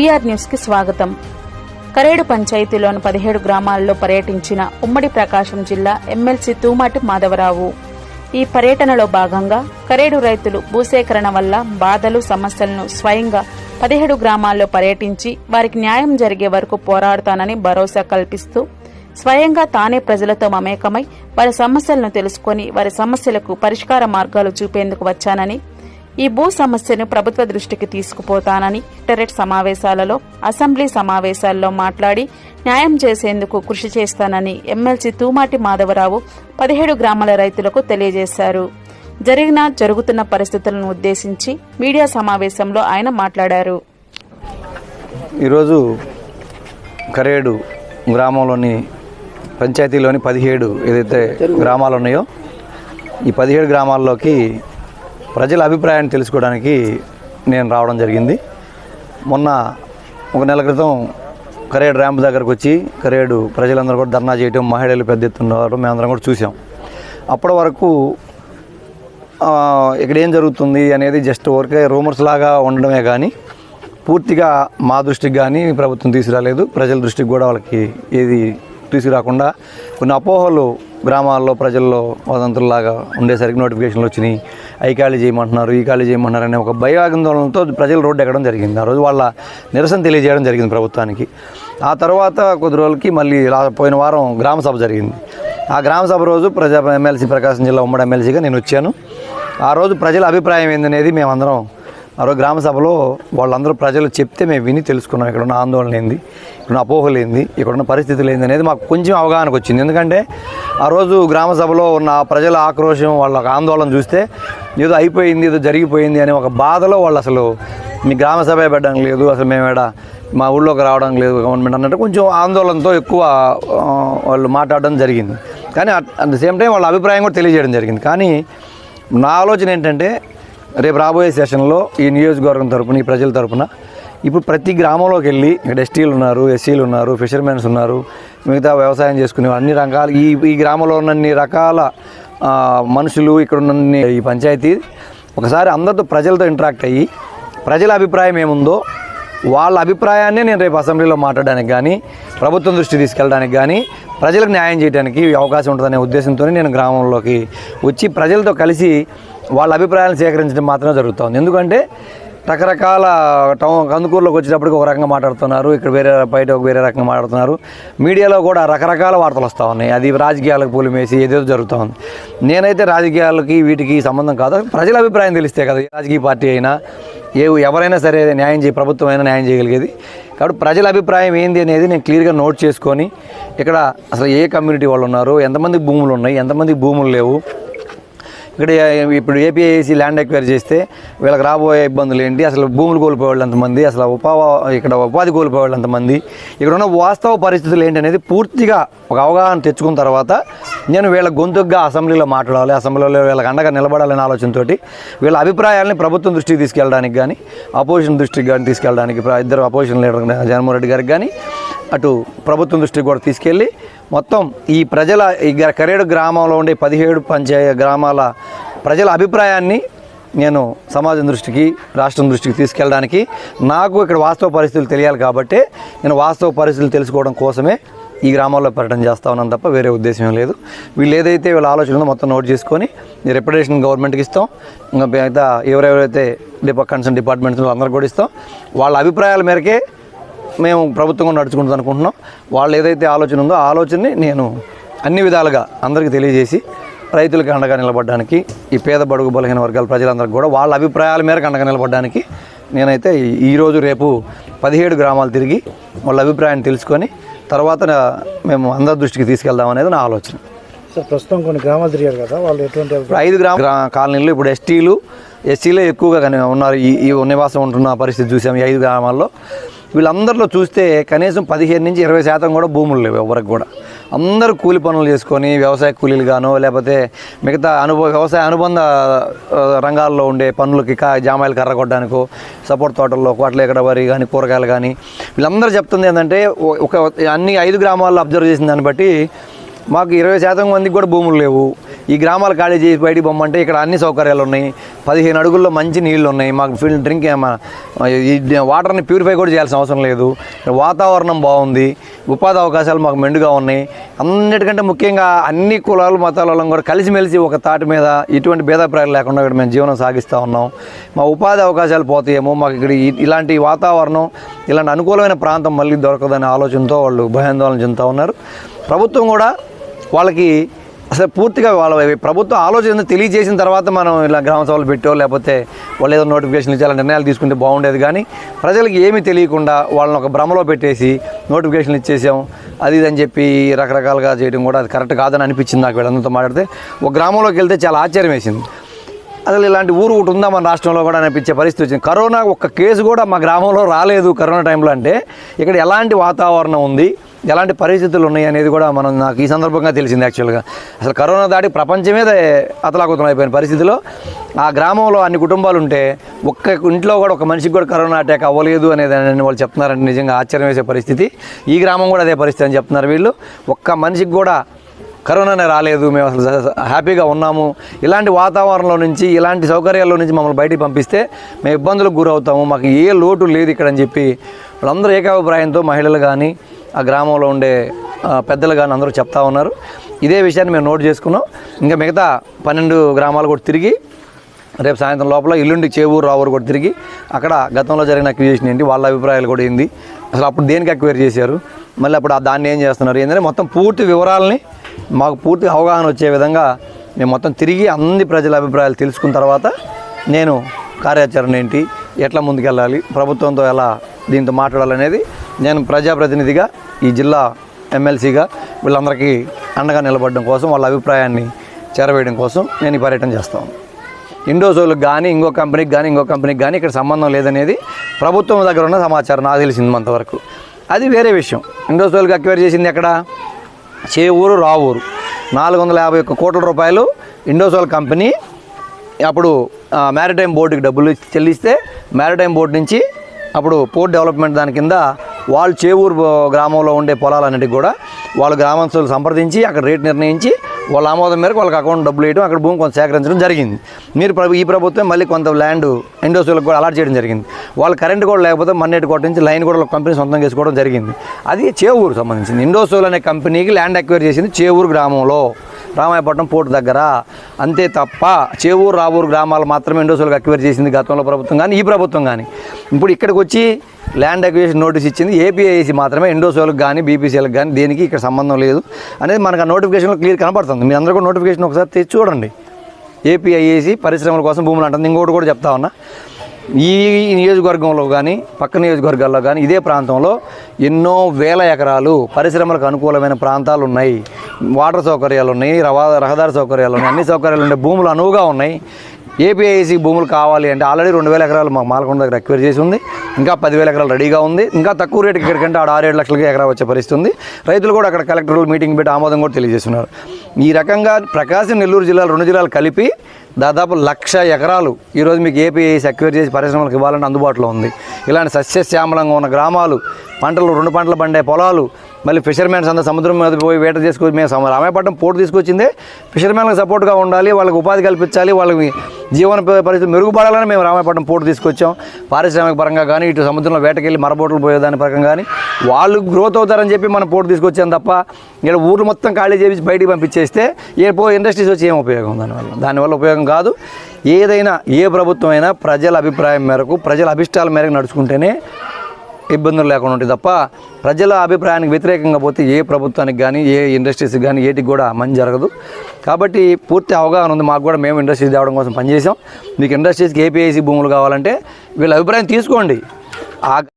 PR న్యూస్కి స్వాగతం. కరేడు పంచాయతీలోని పదిహేడు గ్రామాల్లో పర్యటించిన ఉమ్మడి ప్రకాశం జిల్లా ఎమ్మెల్సీ తూమాటి మాధవరావు. ఈ పర్యటనలో భాగంగా కరేడు రైతులు భూసేకరణ వల్ల బాధలు సమస్యలను స్వయంగా పదిహేడు గ్రామాల్లో పర్యటించి వారికి న్యాయం జరిగే వరకు పోరాడుతానని భరోసా కల్పిస్తూ స్వయంగా తానే ప్రజలతో మమేకమై వారి సమస్యలను తెలుసుకొని వారి సమస్యలకు పరిష్కార మార్గాలు చూపేందుకు వచ్చానని ఈ భూ సమస్యను ప్రభుత్వ దృష్టికి తీసుకుపోతానని కలెక్టరేట్ సమావేశాలలో అసెంబ్లీ సమావేశాల్లో మాట్లాడి న్యాయం చేసేందుకు కృషి చేస్తానని ఎమ్మెల్సీ తూమాటి మాధవరావు పదిహేడు గ్రామాల రైతులకు తెలియజేశారు. జరిగిన జరుగుతున్న పరిస్థితులను ఉద్దేశించి మీడియా సమావేశంలో ఆయన మాట్లాడారు. ఈరోజు కరేడు గ్రామంలోని పంచాయతీలోని పదిహేడు ఏదైతే గ్రామాలు ఉన్నాయో ఈ పదిహేడు గ్రామాల్లోకి ప్రజల అభిప్రాయాన్ని తెలుసుకోవడానికి నేను రావడం జరిగింది. మొన్న ఒక నెల క్రితం కరేడు ర్యాంప్ దగ్గరకు వచ్చి కరేడు ప్రజలందరూ కూడా ధర్నా చేయటం మహిళలు పెద్ద ఎత్తున ఉన్నారు. మేమందరం కూడా చూసాం అప్పటి వరకు ఇక్కడ ఏం జరుగుతుంది అనేది జస్ట్ ఊరికే రూమర్స్ లాగా ఉండడమే కానీ పూర్తిగా మా దృష్టికి కానీ ప్రభుత్వం తీసుకురాలేదు. ప్రజల దృష్టికి కూడా వాళ్ళకి ఏది తీసుకురాకుండా కొన్ని అపోహలు గ్రామాల్లో ప్రజల్లో వదంతుల్లాగా ఉండేసరికి నోటిఫికేషన్లు వచ్చినాయి. ఐ ఖాళీ చేయమంటున్నారు ఈ ఖాళీ చేయమంటున్నారు అనే ఒక భయాందోళనతో ప్రజలు రోడ్డు ఎక్కడం జరిగింది. ఆ రోజు వాళ్ళ నిరసన తెలియజేయడం జరిగింది ప్రభుత్వానికి. ఆ తర్వాత కొద్ది రోజులకి మళ్ళీ పోయిన వారం గ్రామ సభ జరిగింది. ఆ గ్రామ సభ రోజు ప్రజా ఎమ్మెల్సీ ప్రకాశం జిల్లా ఉమ్మడి ఎమ్మెల్సీగా నేను వచ్చాను. ఆ రోజు ప్రజల అభిప్రాయం ఏందనేది మేమందరం ఆ రోజు గ్రామ సభలో వాళ్ళందరూ ప్రజలు చెప్తే మేము విని తెలుసుకున్నాం. ఇక్కడ ఉన్న ఆందోళన ఏంది? ఇక్కడ ఉన్న అపోహలు ఏంది? ఇక్కడ ఉన్న పరిస్థితులు ఏంది అనేది మాకు కొంచెం అవగాహనకు వచ్చింది. ఎందుకంటే ఆ రోజు గ్రామ సభలో ఉన్న ప్రజల ఆక్రోశం వాళ్ళ ఆందోళన చూస్తే ఏదో అయిపోయింది ఏదో జరిగిపోయింది అనే ఒక బాధలో వాళ్ళు అసలు మీ గ్రామ సభ పెట్టడం లేదు అసలు మేము ఏడ మా ఊళ్ళోకి రావడం లేదు గవర్నమెంట్ అన్నట్టు కొంచెం ఆందోళనతో ఎక్కువ వాళ్ళు మాట్లాడడం జరిగింది. కానీ అట్ ద సేమ్ టైం వాళ్ళ అభిప్రాయం కూడా తెలియజేయడం జరిగింది. కానీ నా ఆలోచన ఏంటంటే రేపు రాబోయే సెషన్లో ఈ నియోజకవర్గం తరపున ఈ ప్రజల తరపున ఇప్పుడు ప్రతి గ్రామంలోకి వెళ్ళి ఇక్కడ ఎస్టీలు ఉన్నారు ఎస్సీలు ఉన్నారు ఫిషర్మెన్స్ ఉన్నారు మిగతా వ్యవసాయం చేసుకునే అన్ని రకాల ఈ ఈ గ్రామంలో ఉన్నన్ని రకాల మనుషులు ఇక్కడ ఉన్న ఈ పంచాయతీ ఒకసారి అందరితో ప్రజలతో ఇంటరాక్ట్ అయ్యి ప్రజల అభిప్రాయం ఏముందో వాళ్ళ అభిప్రాయాన్ని నేను రేపు అసెంబ్లీలో మాట్లాడడానికి కానీ ప్రభుత్వం దృష్టి తీసుకెళ్ళడానికి కానీ ప్రజలకు న్యాయం చేయడానికి అవకాశం ఉంటుందనే ఉద్దేశంతో నేను గ్రామంలోకి వచ్చి ప్రజలతో కలిసి వాళ్ళ అభిప్రాయాలను సేకరించడం మాత్రమే జరుగుతుంది. ఎందుకంటే రకరకాల టౌన్ కందుకూరులోకి వచ్చేటప్పటికి ఒక రకంగా మాట్లాడుతున్నారు. ఇక్కడ వేరే బయట ఒక వేరే రకంగా మాట్లాడుతున్నారు. మీడియాలో కూడా రకరకాల వార్తలు వస్తూ ఉన్నాయి. అది రాజకీయాలకు పూలిమేసి ఏదేదో జరుగుతూ ఉంది నేనైతే రాజకీయాలకి వీటికి సంబంధం కాదు. ప్రజల అభిప్రాయం తెలిస్తే కదా రాజకీయ పార్టీ అయినా ఏ ఎవరైనా సరే న్యాయం చేయ ప్రభుత్వం అయినా న్యాయం చేయగలిగేది. కాబట్టి ప్రజల అభిప్రాయం ఏంది అనేది నేను క్లియర్గా నోట్ చేసుకొని ఇక్కడ అసలు ఏ కమ్యూనిటీ వాళ్ళు ఉన్నారు ఎంతమంది భూములు ఉన్నాయి ఎంతమంది భూములు లేవు ఇక్కడ ఇప్పుడు ఏపీఐసి ల్యాండ్ ఎక్వైర్ చేస్తే వీళ్ళకి రాబోయే ఇబ్బందులు ఏంటి? అసలు భూములు కోల్పోయేవాళ్ళు ఎంతమంది? అసలు ఉపా ఇక్కడ ఉపాధి కోల్పోయేవాళ్ళు ఎంతమంది? ఇక్కడ ఉన్న వాస్తవ పరిస్థితులు ఏంటి అనేది పూర్తిగా ఒక అవగాహన తెచ్చుకున్న తర్వాత నేను వీళ్ళ గొంతుగా అసెంబ్లీలో మాట్లాడాలి అసెంబ్లీలో వీళ్ళకి అండగా నిలబడాలనే ఆలోచనతో వీళ్ళ అభిప్రాయాలని ప్రభుత్వం దృష్టికి తీసుకెళ్ళడానికి కానీ అపోజిషన్ దృష్టికి కానీ తీసుకెళ్ళడానికి ఇద్దరు అపోజిషన్ లీడర్ జగన్మోహన్ రెడ్డి గారికి కానీ అటు ప్రభుత్వం దృష్టికి కూడా తీసుకెళ్ళి మొత్తం ఈ ప్రజల ఈ కరేడు గ్రామంలో ఉండే పదిహేడు పంచాయ గ్రామాల ప్రజల అభిప్రాయాన్ని నేను సమాజం దృష్టికి రాష్ట్రం దృష్టికి తీసుకెళ్ళడానికి నాకు ఇక్కడ వాస్తవ పరిస్థితులు తెలియాలి కాబట్టి నేను వాస్తవ పరిస్థితులు తెలుసుకోవడం కోసమే ఈ గ్రామాల్లో పర్యటన చేస్తా ఉన్నాను తప్ప వేరే ఉద్దేశం లేదు. వీళ్ళు ఏదైతే వీళ్ళ ఆలోచన మొత్తం నోట్ చేసుకొని రెప్యుటేషన్ గవర్నమెంట్కి ఇస్తాం. ఇంకా మిగతా ఎవరెవరైతే డిపా కన్సర్న్ డిపార్ట్మెంట్స్ అందరూ కూడా ఇస్తాం. వాళ్ళ అభిప్రాయాల మేరకే మేము ప్రభుత్వంగా నడుచుకుంటుంది అనుకుంటున్నాం. వాళ్ళు ఏదైతే ఆలోచన ఉందో ఆ ఆలోచనని నేను అన్ని విధాలుగా అందరికీ తెలియజేసి రైతులకు అండగా నిలబడడానికి ఈ పేద బడుగు బలహీన వర్గాల ప్రజలందరికీ కూడా వాళ్ళ అభిప్రాయాల మేరకు అండగా నిలబడడానికి నేనైతే ఈ- ఈరోజు రేపు పదిహేడు గ్రామాలు తిరిగి వాళ్ళ అభిప్రాయాన్ని తెలుసుకొని తర్వాత మేము అందరి దృష్టికి తీసుకెళ్దాం అనేది నా ఆలోచన. సార్ ప్రస్తుతం కొన్ని గ్రామాలు తిరిగారు కదా వాళ్ళు ఎటువంటి ఐదు గ్రామ గ్రా- కాలనీలు ఇప్పుడు ఎస్టీలు ఎస్సీలే ఎక్కువగా ఉన్నారు. ఈ ఈ నివాసం ఉంటున్న పరిస్థితి చూసాం ఈ ఐదు గ్రామాల్లో. వీళ్ళందరిలో చూస్తే కనీసం పదిహేను నుంచి ఇరవై శాతం కూడా భూములు లేవు ఎవరికి కూడా. అందరూ కూలి పనులు చేసుకొని వ్యవసాయ కూలీలు గానో లేకపోతే మిగతా అనుభవ వ్యవసాయ అనుబంధ రంగాల్లో ఉండే పనులకి కా జామాయిలు కర్ర కొట్టడానికో సపోర్ట్ తోటల్లో కోట్ల ఎక్కడ వరి కానీ కూరగాయలు కానీ వీళ్ళందరూ చెప్తుంది ఏంటంటే ఒక అన్ని ఐదు గ్రామాల్లో అబ్జర్వ్ చేసిన దాన్ని బట్టి మాకు ఇరవై శాతం మందికి కూడా భూములు లేవు. ఈ గ్రామాలు ఖాళీ చేసి బయటికి పొమ్మంటే ఇక్కడ అన్ని సౌకర్యాలు ఉన్నాయి. పదిహేను అడుగుల్లో మంచి నీళ్ళు ఉన్నాయి. మాకు ఫిల్ డ్రింక్ ఈ వాటర్ని ప్యూరిఫై కూడా చేయాల్సిన అవసరం లేదు. వాతావరణం బాగుంది. ఉపాధి అవకాశాలు మాకు మెండుగా ఉన్నాయి. అన్నిటికంటే ముఖ్యంగా అన్ని కులాలు మతాల వాళ్ళం కూడా కలిసిమెలిసి ఒక తాటి మీద ఇటువంటి భేదాభిప్రాయాలు లేకుండా ఇక్కడ మేము జీవనం సాగిస్తూ ఉన్నాం. మా ఉపాధి అవకాశాలు పోతాయేమో మాకు ఇక్కడ ఇలాంటి వాతావరణం ఇలాంటి అనుకూలమైన ప్రాంతం మళ్ళీ దొరకదనే ఆలోచనతో వాళ్ళు భయాందోళన చెందుతూ ఉన్నారు. ప్రభుత్వం కూడా వాళ్ళకి అసలు పూర్తిగా వాళ్ళ ప్రభుత్వం ఆలోచన తెలియజేసిన తర్వాత మనం ఇలా గ్రామ సభలు పెట్టో లేకపోతే వాళ్ళు ఏదో నోటిఫికేషన్ ఇచ్చేలా నిర్ణయాలు తీసుకుంటే బాగుండేది. కానీ ప్రజలకు ఏమీ తెలియకుండా వాళ్ళని ఒక భ్రమలో పెట్టేసి నోటిఫికేషన్ ఇచ్చేసాం. అది ఇది అని చెప్పి రకరకాలుగా చేయడం కూడా అది కరెక్ట్ కాదని అనిపించింది నాకు వీళ్ళందరితో మాట్లాడితే. ఒక గ్రామంలోకి వెళ్తే చాలా ఆశ్చర్యం వేసింది. అసలు ఇలాంటి ఊరు ఒకటి ఉందా మన రాష్ట్రంలో కూడా అనిపించే పరిస్థితి వచ్చింది. కరోనా ఒక్క కేసు కూడా మా గ్రామంలో రాలేదు కరోనా టైంలో అంటే. ఇక్కడ ఎలాంటి వాతావరణం ఉంది? ఎలాంటి పరిస్థితులు ఉన్నాయి అనేది కూడా మనం నాకు ఈ సందర్భంగా తెలిసింది యాక్చువల్గా అసలు కరోనా దాటి ప్రపంచమే అతలాకుతం అయిపోయిన పరిస్థితిలో. ఆ గ్రామంలో అన్ని కుటుంబాలు ఉంటే ఒక్క ఇంట్లో కూడా ఒక మనిషికి కూడా కరోనా అటాక్ అవ్వలేదు అనేది వాళ్ళు చెప్తున్నారంటే నిజంగా ఆశ్చర్యం వేసే పరిస్థితి. ఈ గ్రామం కూడా అదే పరిస్థితి అని చెప్తున్నారు వీళ్ళు. ఒక్క మనిషికి కూడా కరోనానే రాలేదు మేము అసలు హ్యాపీగా ఉన్నాము. ఇలాంటి వాతావరణంలో నుంచి ఇలాంటి సౌకర్యాల్లో నుంచి మమ్మల్ని బయటికి పంపిస్తే మేము ఇబ్బందులకు గురవుతాము. మాకు ఏ లోటు లేదు ఇక్కడ అని చెప్పి వాళ్ళందరూ ఏకాభిప్రాయంతో మహిళలు కానీ ఆ గ్రామంలో ఉండే పెద్దలు కానీ అందరూ చెప్తా ఉన్నారు. ఇదే విషయాన్ని మేము నోట్ చేసుకున్నాం. ఇంకా మిగతా పన్నెండు గ్రామాలు కూడా తిరిగి రేపు సాయంత్రం లోపల ఇల్లుండి చేవూరు రావూరు కూడా తిరిగి అక్కడ గతంలో జరిగిన అక్విజేషన్ ఏంటి వాళ్ళ అభిప్రాయాలు కూడా ఏంది అసలు అప్పుడు దేనికి అక్వైర్ చేశారు మళ్ళీ అప్పుడు ఆ దాన్ని ఏం చేస్తున్నారు ఏంటంటే మొత్తం పూర్తి వివరాలని మాకు పూర్తి అవగాహన వచ్చే విధంగా మేము మొత్తం తిరిగి అన్ని ప్రజల అభిప్రాయాలు తెలుసుకున్న తర్వాత నేను కార్యాచరణ ఏంటి ఎట్లా ముందుకెళ్ళాలి ప్రభుత్వంతో ఎలా దీంతో మాట్లాడాలనేది నేను ప్రజాప్రతినిధిగా ఈ జిల్లా ఎమ్మెల్సీగా వీళ్ళందరికీ అండగా నిలబడడం కోసం వాళ్ళ అభిప్రాయాన్ని చేరవేయడం కోసం నేను ఈ పర్యటన చేస్తాను ఇండోసోల్కి కానీ ఇంకో కంపెనీకి కానీ ఇంకో కంపెనీకి కానీ ఇక్కడ సంబంధం లేదనేది ప్రభుత్వం దగ్గర ఉన్న సమాచారం నాకు తెలిసింది అంతవరకు అది వేరే విషయం. ఇండోసోల్కి అక్వైర్ చేసింది ఎక్కడ? చేవూరు రావూరు నాలుగు వందల యాభై ఒక్క కోట్ల రూపాయలు ఇండోసోల్ కంపెనీ అప్పుడు మ్యారిటైమ్ బోర్డుకి డబ్బులు చెల్లిస్తే మ్యారిటైమ్ బోర్డు నుంచి అప్పుడు పోర్ట్ డెవలప్మెంట్ దాని కింద వాళ్ళు చేవూరు గ్రామంలో ఉండే పొలాలన్నిటికి కూడా వాళ్ళ గ్రామస్తులు సంప్రదించి అక్కడ రేట్ నిర్ణయించి వాళ్ళ ఆమోదం మేరకు వాళ్ళకి అకౌంట్ డబ్బులు వేయడం అక్కడ భూమి కొంత సేకరించడం జరిగింది. మీరు ఈ ప్రభుత్వం మళ్ళీ కొంత ల్యాండ్ ఇండస్ట్రీలకు కూడా అలాట్ చేయడం జరిగింది. వాళ్ళు కరెంట్ కూడా లేకపోతే మన్నెట్ కోట నుంచి లైన్ కూడా కంపెనీ సొంతం చేసుకోవడం జరిగింది. అది చేవూరు సంబంధించింది. ఇండోసోల్ అనే కంపెనీకి ల్యాండ్ అక్వైర్ చేసింది చేవూరు గ్రామంలో. రామాయపట్నం పోర్టు దగ్గర. అంతే తప్ప చేవూరు రావూరు గ్రామాలు మాత్రమే ఇండోసోల్కి అక్వైర్ చేసింది గతంలో ప్రభుత్వం కానీ ఈ ప్రభుత్వం కానీ. ఇప్పుడు ఇక్కడికి వచ్చి ల్యాండ్ అక్విజిషన్ నోటీస్ ఇచ్చింది ఏపీఐసి మాత్రమే ఎండోసోలకు కానీ బీపీసీలకు కానీ దేనికి ఇక్కడ సంబంధం లేదు అనేది మనకు ఆ నోటిఫికేషన్లో క్లియర్ కనపడుతుంది. మీ అందరూ కూడా నోటిఫికేషన్ ఒకసారి తెచ్చి చూడండి. ఏపీఐఏసి పరిశ్రమల కోసం భూములు అంటుంది. ఇంకోటి కూడా చెప్తా ఉన్నా. ఈ నియోజకవర్గంలో కానీ పక్క నియోజకవర్గాల్లో కానీ ఇదే ప్రాంతంలో ఎన్నో వేల ఎకరాలు పరిశ్రమలకు అనుకూలమైన ప్రాంతాలు ఉన్నాయి. వాటర్ సౌకర్యాలు ఉన్నాయి రవా రహదారి సౌకర్యాలు ఉన్నాయి అన్ని సౌకర్యాలు ఉండే భూములు అనువుగా ఉన్నాయి. ఏపీఐసి భూములు కావాలి అంటే ఆల్రెడీ రెండు వేల ఎకరాలు మా మాలకొండ దగ్గర అక్వైర్ చేసి ఉంది. ఇంకా పదివేల ఎకరాలు రెడీగా ఉంది. ఇంకా తక్కువ రేటుకి ఇక్కడికంటే ఆడ ఆరు ఏడు లక్షలకి ఎకరా వచ్చే పరిస్థితి ఉంది. రైతులు కూడా అక్కడ కలెక్టర్లు మీటింగ్ పెట్టి ఆమోదం కూడా తెలియజేస్తున్నారు. ఈ రకంగా ప్రకాశం నెల్లూరు జిల్లాలు రెండు జిల్లాలు కలిపి దాదాపు లక్ష ఎకరాలు ఈరోజు మీకు ఏపీ సెక్యూర్ చేసి పరిశ్రమలకు ఇవ్వాలని అందుబాటులో ఉంది. ఇలాంటి సస్యశ్యామలంగా ఉన్న గ్రామాలు పంటలు రెండు పంటలు పండే పొలాలు మళ్ళీ ఫిషర్మెన్స్ అంతా సముద్రం మీద పోయి వేట తీసుకొచ్చి మేము రామాయపట్నం పోటు తీసుకొచ్చిందే. ఫిషర్మెన్లకు సపోర్ట్గా ఉండాలి వాళ్ళకి ఉపాధి కల్పించాలి వాళ్ళకి జీవన పరిస్థితులు మెరుగుపడాలని మేము రామాయపట్నం పోటు తీసుకొచ్చాం. పారిశ్రామిక పరంగా కానీ ఇటు సముద్రంలో వేటకెళ్ళి మరబోట్లు పోయేదాని పరంగా కానీ వాళ్ళు గ్రోత్ అవుతారని చెప్పి మనం పోటు తీసుకొచ్చాం తప్ప ఇక్కడ ఊరు మొత్తం ఖాళీ చేసి బయటికి పంపించేస్తే ఏ పో ఇండస్ట్రీస్ వచ్చి ఏం ఉపయోగం దానివల్ల? దానివల్ల ఉపయోగం కాదు ఏదైనా ఏ ప్రభుత్వం అయినా ప్రజల అభిప్రాయం మేరకు ప్రజల అభిష్టాల మేరకు నడుచుకుంటేనే ఇబ్బందులు లేకుండా ఉంటాయి తప్ప ప్రజల అభిప్రాయానికి వ్యతిరేకంగా పోతే ఏ ప్రభుత్వానికి కానీ ఏ ఇండస్ట్రీస్కి కానీ ఏటికి కూడా మంచి జరగదు. కాబట్టి పూర్తి అవగాహన ఉంది. మాకు కూడా మేము ఇండస్ట్రీస్ తేవడం కోసం పనిచేసాం మీకు ఇండస్ట్రీస్కి ఏపీఐసీ భూములు కావాలంటే వీళ్ళ అభిప్రాయం తీసుకోండి.